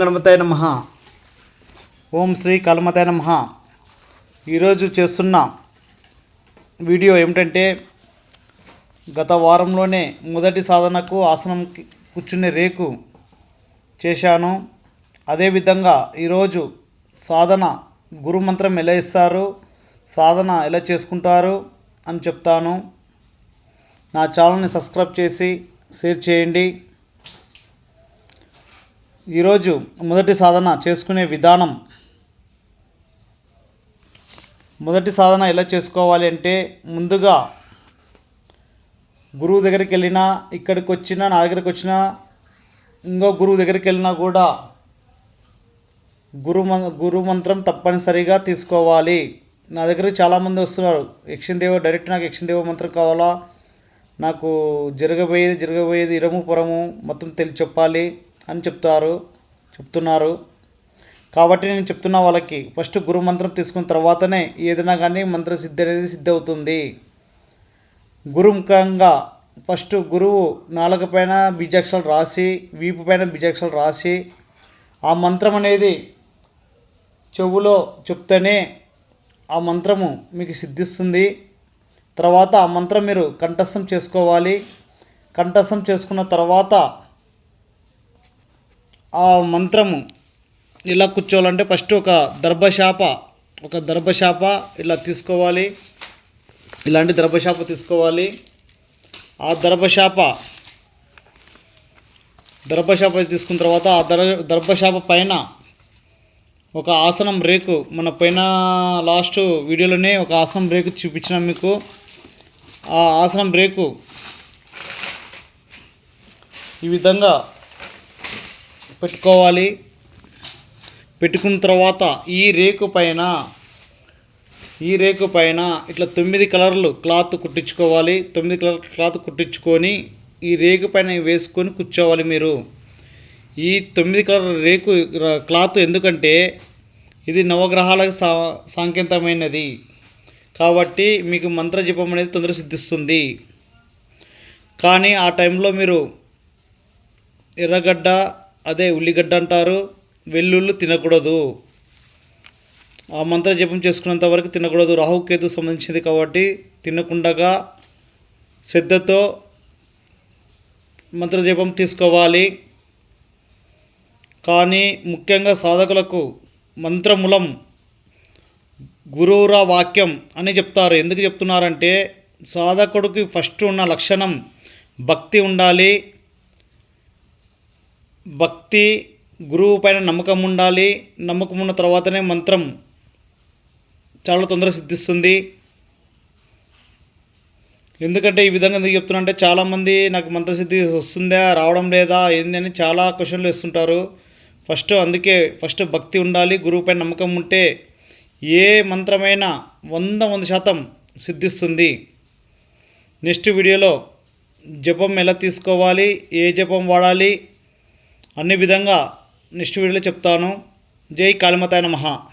గణపతాయ నమ. ఓం శ్రీ కలమతాయ నమ. ఈరోజు చేస్తున్న వీడియో ఏమిటంటే గత వారంలోనే మొదటి సాధనకు ఆసనం కూర్చునే రేకు చేశాను. అదేవిధంగా ఈరోజు సాధన గురుమంత్రం ఎలా ఇస్తారు సాధన ఎలా చేసుకుంటారు అని చెప్తాను. నా ఛానల్ని సబ్స్క్రైబ్ చేసి షేర్ చేయండి. ఈరోజు మొదటి సాధన చేసుకునే విధానం. మొదటి సాధన ఎలా చేసుకోవాలి అంటే ముందుగా గురువు దగ్గరికి వెళ్ళినా ఇక్కడికి వచ్చినా నా దగ్గరికి వచ్చినా ఇంకో గురువు దగ్గరికి వెళ్ళినా కూడా గురు గురు మంత్రం తప్పనిసరిగా తీసుకోవాలి. నా దగ్గర చాలామంది వస్తున్నారు. యక్షిందేవ డైరెక్ట్ నాకు యక్షిందేవ మంత్రం కావాలా? నాకు జరగబోయేది జరగబోయేది ఇరము పురము మొత్తం తెలిసి చెప్పాలి. అని చెప్తారు చెప్తున్నారు. కాబట్టి నేను చెప్తున్న వాళ్ళకి ఫస్ట్ గురు మంత్రం తీసుకున్న తర్వాతనే ఏదైనా కానీ మంత్ర సిద్ధి అనేది సిద్ధి అవుతుంది గురుముఖంగా ఫస్ట్ గురువు నాలుక పైన బీజాక్షలు రాసి వీపు పైన బీజాక్షలు రాసి ఆ మంత్రం అనేది చెవులో చెప్తేనే ఆ మంత్రము మీకు సిద్ధిస్తుంది. తర్వాత ఆ మంత్రం మీరు కంఠస్థం చేసుకోవాలి. కంఠస్థం చేసుకున్న తర్వాత ఆ మంత్రము ఇలా కూర్చోవాలంటే ఫస్ట్ ఒక దర్భశాప ఒక దర్భశాప ఇలా తీసుకోవాలి. ఇలాంటి దర్భశాప తీసుకోవాలి. ఆ దర్భశాప దర్భశాప తీసుకున్న తర్వాత ఆ దర్ దర్భశాప పైన ఒక ఆసనం రేకు మన పైన లాస్ట్ వీడియోలోనే ఒక ఆసనం రేకు చూపించిన మీకు. ఆ ఆసనం రేకు ఈ విధంగా పెట్టుకోవాలి. పెట్టుకున్న తర్వాత ఈ రేకు పైన ఈ రేకు పైన ఇట్లా తొమ్మిది కలర్లు క్లాత్ కుట్టించుకోవాలి. తొమ్మిది కలర్ క్లాత్ కుట్టించుకొని ఈ రేకు పైన వేసుకొని కూర్చోవాలి మీరు. ఈ తొమ్మిది కలర్ రేకు క్లాత్ ఎందుకంటే ఇది నవగ్రహాలకు సా సాంకేతమైనది కాబట్టి మీకు మంత్రజపం అనేది తొందర సిద్ధిస్తుంది. కానీ ఆ టైంలో మీరు ఎర్రగడ్డ అదే ఉల్లిగడ్డ అంటారు వెల్లుల్లి తినకూడదు. ఆ మంత్ర జపం చేసుకున్నంత వరకు తినకూడదు. రాహుకేతు సంబంధించింది కాబట్టి తినకుండగా శ్రద్ధతో మంత్ర జపం తీసుకోవాలి. కానీ ముఖ్యంగా సాధకులకు మంత్రమూలం గురువురా వాక్యం అని చెప్తారు. ఎందుకు చెప్తున్నారంటే సాధకుడికి ఫస్ట్ ఉన్న లక్షణం భక్తి ఉండాలి. భక్తి గురువు పైన నమ్మకం ఉండాలి. నమ్మకం ఉన్న తర్వాతనే మంత్రం చాలా తొందరగా సిద్ధిస్తుంది. ఎందుకంటే ఈ విధంగా ఎందుకు చెప్తున్నా అంటే చాలామంది నాకు మంత్రసిద్ధి వస్తుందా రావడం లేదా ఏంది అని చాలా క్వశ్చన్లు వేస్తుంటారు. ఫస్ట్ అందుకే ఫస్ట్ భక్తి ఉండాలి గురువు పైన నమ్మకం ఉంటే ఏ మంత్రమైనా వంద వంద శాతం సిద్ధిస్తుంది. నెక్స్ట్ వీడియోలో జపం ఎలా తీసుకోవాలి ఏ జపం వాడాలి అన్ని విధంగా నెక్స్ట్ వీడియోలో చెప్తాను. జై కాళిమతాయ నమః.